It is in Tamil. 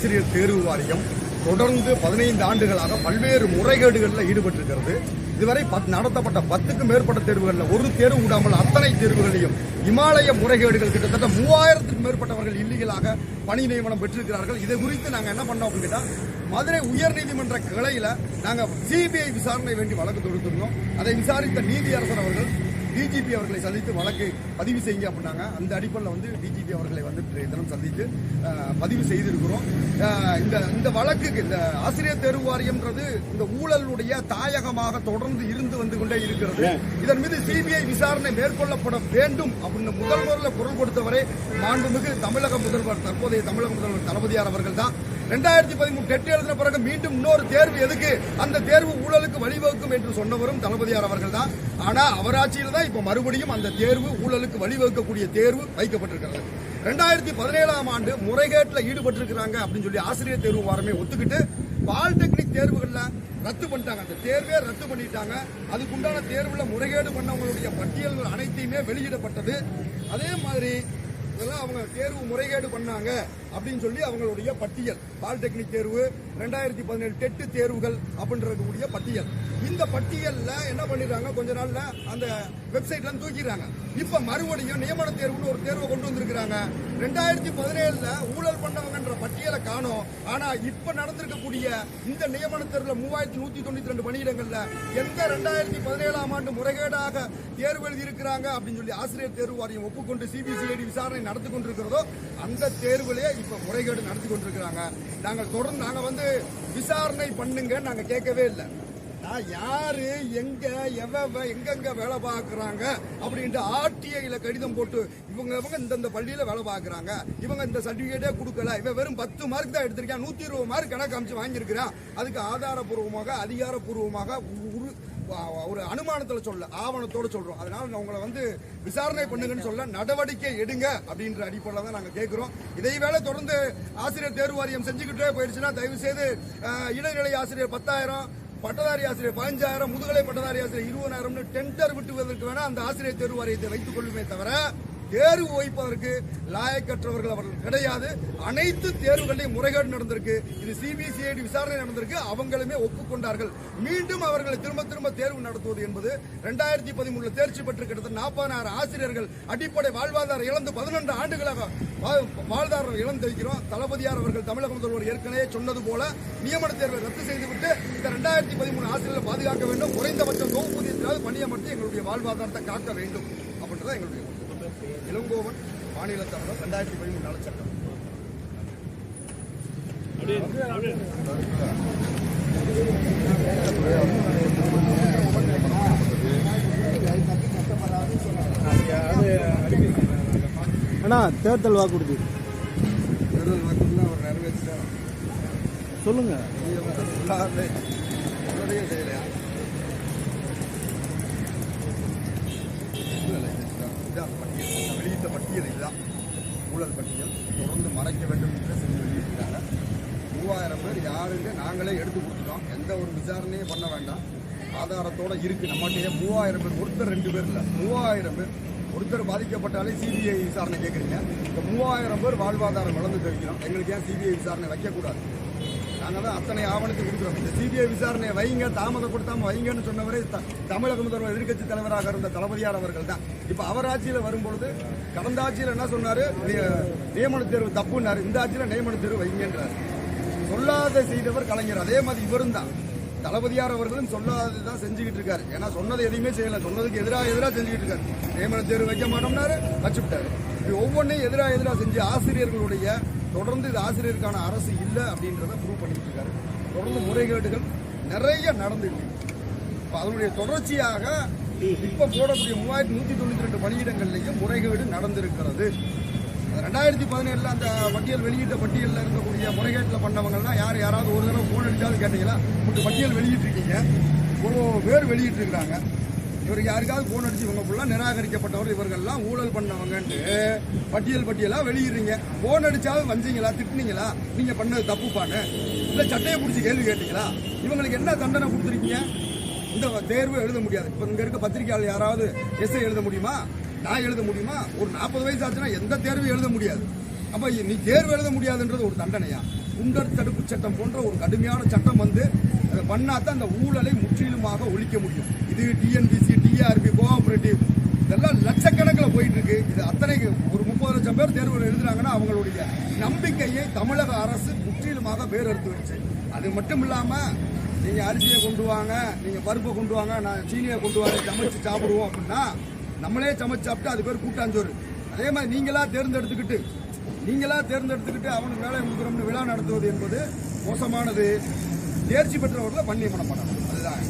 ஆசிரியர் தேர்வு வாரியம் தொடர்ந்து பதினைந்து ஆண்டுகளாக பல்வேறு முறைகேடுகளில் ஈடுபட்டிருக்கிறது. இதுவரை பத்- நடத்தப்பட்ட பத்துக்கும் மேற்பட்ட தேர்வுகளில் ஒரு தேர்வு விடாமல் அத்தனை தேர்வுகளையும் இமாலய முறைகேடுகள் கிட்டத்தட்ட மூவாயிரத்துக்கும் மேற்பட்டவர்கள் இல்லீகலாக பணி நியமனம் பெற்றிருக்கிறார்கள். இதை குறித்து நாங்கள் என்ன பண்ணோம் அப்படின்னா மதுரை உயர்நீதிமன்ற கிளையில நாங்கள் சிபிஐ விசாரணை வேண்டி வழக்கு தொடுத்திருந்தோம். அதை விசாரித்த நீதியரசர் அவர்கள் டிஜிபி அவர்களை சந்தித்து வழக்கை பதிவு செய்யுங்க அப்படின்னாங்க. அந்த அடிப்படையில் வந்து டிஜிபி அவர்களை வந்து தினம் சந்தித்து பதிவு செய்திருக்கிறோம். இந்த இந்த வழக்குக்கு இந்த ஆசிரியர் தேர்வு வாரியம்ன்றது இந்த ஊழலுடைய தாயகமாக தொடர்ந்து இருந்து வந்து கொண்டே இருக்கிறது. இதன் மீது சிபிஐ விசாரணை மேற்கொள்ளப்பட வேண்டும் அப்படின்னு முதல் முதல்ல குரல் கொடுத்தவரை மாண்புமிகு தமிழக முதல்வர் தற்போதைய தமிழக முதல்வர் தளபதியார் அவர்கள் தான். ரெண்டாயிரத்தி பதிமூணு டெட் எழுதின பிறகு மீண்டும் இன்னொரு தேர்வு எதுக்கு? அந்த தேர்வு ஊழலுக்கு வழிவகுக்கும் என்று சொன்னவரும் தளபதியார் அவர்கள் தான் ஆனா அவராட்சியில் தான் இப்ப மறுபடியும் அந்த தேர்வு ஊழலுக்கு வழிவகுக்கக்கூடிய தேர்வு வைக்கப்பட்டிருக்கிறது. ரெண்டாயிரத்தி பதினேழாம் ஆண்டு முறைகேட்டில் ஈடுபட்டிருக்கிறாங்க அப்படின்னு சொல்லி ஆசிரியர் தேர்வு வாரமே ஒத்துக்கிட்டு பாலிடெக்னிக் தேர்வுகள்ல ரத்து பண்ணிட்டாங்க. அந்த தேர்வே ரத்து பண்ணிட்டாங்க. அதுக்குண்டான தேர்வுல முறைகேடு பண்ணவங்களுடைய பட்டியல்கள் அனைத்தையுமே வெளியிடப்பட்டது. அதே மாதிரி இதெல்லாம் அவங்க தேர்வு முறைகேடு பண்ணாங்க. அப்படின்னு சொல்லி அவங்களுடைய பட்டியல். பாலிடெக்னிக் தேர்வு ரெண்டாயிரத்தி பதினேழு டெட்டு தேர்வுகள் அப்படின்றக்கூடிய பட்டியல். இந்த பட்டியல்ல என்ன பண்ணிடுறாங்க? கொஞ்ச நாள்ல அந்த வெப்சைட்ல தூக்கிடுறாங்க. இப்ப மறுபடியும் நியமன தேர்வுன்னு ஒரு தேர்வை கொண்டு வந்திருக்கிறாங்க. ரெண்டாயிரத்தி பதினேழுல ஊழல் பண்ணவங்கன்ற பட்டியலை காணோம். ஆனா இப்ப நடந்திருக்கக்கூடிய இந்த நியமன தேர்வுல மூவாயிரத்தி நூத்தி தொண்ணூத்தி ரெண்டு பணியிடங்கள்ல எந்த ரெண்டாயிரத்தி பதினேழாம் ஆண்டு முறைகேடாக தேர்வு எழுதியிருக்கிறாங்க அப்படின்னு சொல்லி ஆசிரியர் தேர்வு வாரியம் ஒப்புக்கொண்டு சிபிசிஐடி விசாரணை நடத்தி கொண்டிருக்கிறதோ அந்த தேர்விலே இப்போ முறைகேடு நடத்தி கொண்டிருக்கிறாங்க. நாங்கள் தொடர்ந்து நாங்கள் வந்து விசாரணை பண்ணுங்க நாங்கள் கேட்கவே இல்லை. நான் யாரு எங்க எவ எங்கெங்க வேலை பார்க்குறாங்க அப்படின்ட்டு ஆர்டிஐல கடிதம் போட்டு இவங்க இவங்க இந்தந்த பள்ளியில வேலை பார்க்குறாங்க. இவங்க இந்த சர்டிஃபிகேட்டே கொடுக்கல. இவன் வெறும் பத்து மார்க் தான் எடுத்திருக்கான். நூத்தி இருபது மார்க் கணக்கு அமைச்சு வாங்கியிருக்கிறான். அதுக்கு ஆதாரபூர்வமாக அதிகாரப்பூர்வமாக ஒரு அனுமானத்துல சொல்ல ஆவணத்தோட சொல்றோம். அதனால உங்களை வந்து விசாரணை பண்ணுங்கன்னு சொல்ல நடவடிக்கை எடுங்க அப்படின்ற அடிப்படையில் தான் நாங்கள் கேட்கிறோம் இதே வேலை தொடர்ந்து ஆசிரியர் தேர்வு வாரியம் செஞ்சுக்கிட்டே போயிடுச்சுன்னா தயவு செய்து இடைநிலை ஆசிரியர் பத்தாயிரம் பட்டதாரி ஆசிரியர் பதினஞ்சாயிரம் முதுகலை பட்டதாரி ஆசிரியர் இருபதாயிரம்னு டெண்டர் விட்டுவதற்கு வேணா அந்த ஆசிரியர் தேர்வு வாரியத்தை வைத்துக் கொள்ளுமே தவிர தேர்வு வைப்பதற்கு லாயக்கற்றவர்கள் அவர்கள் கிடையாது. அனைத்து தேர்வுகளையும் முறைகேடு நடந்திருக்கு. இது சிபிசிஐடி விசாரணை நடந்திருக்கு. அவங்களுமே ஒப்புக்கொண்டார்கள். மீண்டும் அவர்களை திரும்ப திரும்ப தேர்வு நடத்துவது என்பது ரெண்டாயிரத்தி பதிமூணுல தேர்ச்சி பெற்று கிட்டத்தட்ட நாற்பதாயிரம் ஆசிரியர்கள் அடிப்படை வாழ்வாதாரம் இழந்து பதினொன்று ஆண்டுகளாக வாழ்வாதாரம் இழந்து வைக்கிறோம் தளபதியார் அவர்கள் தமிழக முதல்வர் ஏற்கனவே சொன்னது போல நியமன தேர்வை ரத்து செய்துவிட்டு இந்த ரெண்டாயிரத்தி பதிமூணு ஆசிரியர்களை பாதுகாக்க வேண்டும். குறைந்தபட்சம் தொகுப்பூதியத்திலாவது பணியமர்த்தி எங்களுடைய வாழ்வாதாரத்தை காக்க வேண்டும். அப்படின்றத எங்களுடைய இளங்கோவன் மாநில தலைவர் ரெண்டாயிரத்தி பதிமூணு நலச்சட்டம் அண்ணா தேர்தல் வாக்குறுதி. தேர்தல் வாக்குறுதிலாம் அவர் நிறைவேற்றிட்டார்? சொல்லுங்க. சொன்னதையும் செய்யலையா இல்ல, இல்ல, இதுதான். அந்த பட்டியல் வெளியிட்ட பட்டியல் இதுதான் ஊழல் பட்டியல். தொடர்ந்து மறைக்க வேண்டும் என்று செஞ்சு வெளியிட்டிருக்காங்க மூவாயிரம் பேர் யாருன்னு நாங்களே எடுத்து கொடுத்துட்டோம். எந்த ஒரு விசாரணையும் பண்ண வேண்டாம். ஆதாரத்தோட இருக்குது நம்மகிட்டயே மூவாயிரம் பேர் ஒருத்தர் ரெண்டு பேர் இல்லை. மூவாயிரம் பேர். ஒருத்தர் பாதிக்கப்பட்டாலே சிபிஐ விசாரணை கேட்குறீங்க இந்த மூவாயிரம் பேர் வாழ்வாதாரம் வளர்ந்து தெரிவிக்கிறோம் எங்களுக்கு ஏன் சிபிஐ விசாரணை வைக்கக்கூடாது? நாங்கள் அத்தனை ஆவணத்தை கொடுக்குறோம். இந்த சிபிஐ விசாரணையை வைங்க தாமதம் கொடுத்தாம வைங்கன்னு சொன்னவரே த- தமிழக முதல்வர் எதிர்க்கட்சி தலைவராக இருந்த தளபதியார் அவர்கள் தான் இப்போ அவர் ஆட்சியில் வரும்பொழுது கடந்த ஆட்சியில் என்ன சொன்னார்? நியமன தேர்வு தப்புன்னாரு. இந்த ஆட்சியில் நியமன தேர்வு வைங்கன்றார். சொல்லாத செய்தவர் கலைஞர். அதே மாதிரி இவரும் தான். தளபதியார் அவர்களும் சொல்லாதது தான் செஞ்சுக்கிட்டு இருக்காரு. ஏன்னா சொன்னது எதையுமே செய்யல. சொன்னதுக்கு எதிராக எதிராக செஞ்சுக்கிட்டு இருக்காரு. நியமன தேர்வு வைக்க மாட்டோம்னாரு வச்சுவிட்டாரு இது ஒவ்வொன்றையும் எதிராக எதிராக செஞ்சு ஆசிரியர்களுடைய தொடர்ந்து இது ஆசிரியருக்கான அரசு இல்லை அப்படின்றத ப்ரூவ் பண்ணிட்டு இருக்காரு தொடர்ந்து முறைகேடுகள் நிறைய நடந்துருக்கு. இப்போ அதனுடைய தொடர்ச்சியாக இப்போ போடக்கூடிய மூவாயிரத்தி நூற்றி தொண்ணூற்றி ரெண்டு பணியிடங்கள்லையும் முறைகேடு நடந்திருக்கிறது. ரெண்டாயிரத்தி பதினேழில் அந்த பட்டியல் வெளியிட்ட பட்டியலில் இருக்கக்கூடிய முறைகேட்டில் பண்ணவங்கள்லாம் யார் யாராவது ஒரு தடவை ஃபோன் அடித்தாலும் கேட்டீங்களா? உங்களுக்கு பட்டியல் வெளியிட்டிருக்கீங்க. இவ்வளோ பேர் வெளியிட்டிருக்கிறாங்க. இவருக்கு யாருக்காவது ஃபோன் அடிச்சு இவங்க ஃபுல்லாக நிராகரிக்கப்பட்டவர் இவர்கள்லாம் ஊழல் பண்ணவங்கன்ட்டு பட்டியல் பட்டியலாக வெளியிடுறீங்க. ஃபோன் அடிச்சாலும் வந்தீங்களா? திட்டுனீங்களா? நீங்கள் பண்ணது தப்புப்பான்னு. இல்லை சட்டையை பிடிச்சி கேள்வி கேட்டீங்களா? இவங்களுக்கு என்ன தண்டனை கொடுத்துருக்கீங்க? இந்த தேர்வு எழுத முடியாது. இப்போ இங்கே இருக்க பத்திரிகையாளர் யாராவது எஸ்ஐ எழுத முடியுமா? நான் எழுத முடியுமா? ஒரு நாற்பது வயசு ஆச்சுன்னா எந்த தேர்வும் எழுத முடியாது. அப்போ நீ தேர்வு எழுத முடியாதுன்றது ஒரு தண்டனையா? குண்டர் தடுப்பு சட்டம் போன்ற ஒரு கடுமையான சட்டம் வந்து அதை பண்ணாதான் அந்த ஊழலை முற்றிலுமாக ஒழிக்க முடியும். இது டிஎன்பிசி டிஆர்பி கோஆபரேட்டிவ் இதெல்லாம் லட்சக்கணக்கில் போயிட்டு இருக்கு இது அத்தனை ஒரு முப்பது லட்சம் பேர் தேர்வு எழுதுனாங்கன்னா அவங்களுடைய நம்பிக்கையை தமிழக அரசு முற்றிலுமாக வேறெடுத்து வச்சு. அது மட்டும் இல்லாம நீங்க அரிசியை கொண்டு வாங்க நீங்க பருப்பை கொண்டு வாங்க நான் சீனியை கொண்டு வாங்க சமைச்சு சாப்பிடுவோம் அப்படின்னா நம்மளே சமைச்சு சாப்பிட்டு அது பேர் கூட்டாஞ்சோறு. அதே மாதிரி நீங்களா தேர்ந்தெடுத்துக்கிட்டு நீங்களா தேர்ந்தெடுத்துக்கிட்டு அவனுக்கு வேலை கொடுக்குறோம்னு விழா நடத்துவது என்பது மோசமானது. தேர்ச்சி பெற்றவர்களை பண்ணி பண்ண அதுதான்.